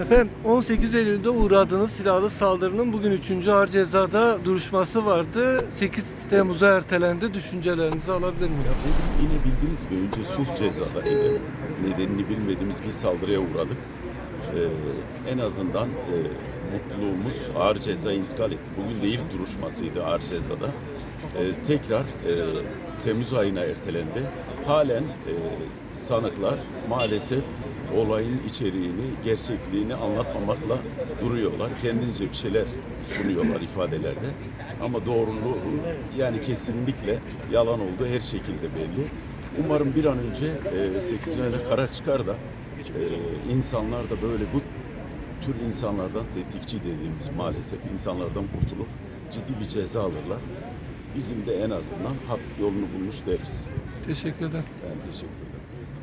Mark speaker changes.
Speaker 1: Efendim 18 Eylül'de uğradığınız silahlı saldırının bugün 3. ağır cezada duruşması vardı. 8 Temmuz'a ertelendi. Düşüncelerinizi alabilir miyim?
Speaker 2: Ya yine bildiğiniz gibi önce sulh cezalarıydı. Nedenini bilmediğimiz bir saldırıya uğradık. Ee, en azından e, mutluluğumuz ağır ceza intikal etti. Bugün değil duruşmasıydı ağır cezada. Ee, tekrar e, Temmuz ayına ertelendi. Halen e, sanıklar maalesef olayın içeriğini, gerçekliğini anlatmamakla duruyorlar. Kendince bir şeyler sunuyorlar ifadelerde. Ama doğruluğu yani kesinlikle yalan olduğu her şekilde belli. Umarım bir an önce e, 8. ayda karar çıkar da e, insanlar da böyle bu tür insanlardan tetikçi dediğimiz maalesef insanlardan kurtulup ciddi bir ceza alırlar. Bizim de en azından hak yolunu bulmuş deriz.
Speaker 1: Teşekkür ederim.
Speaker 2: Ben teşekkür ederim.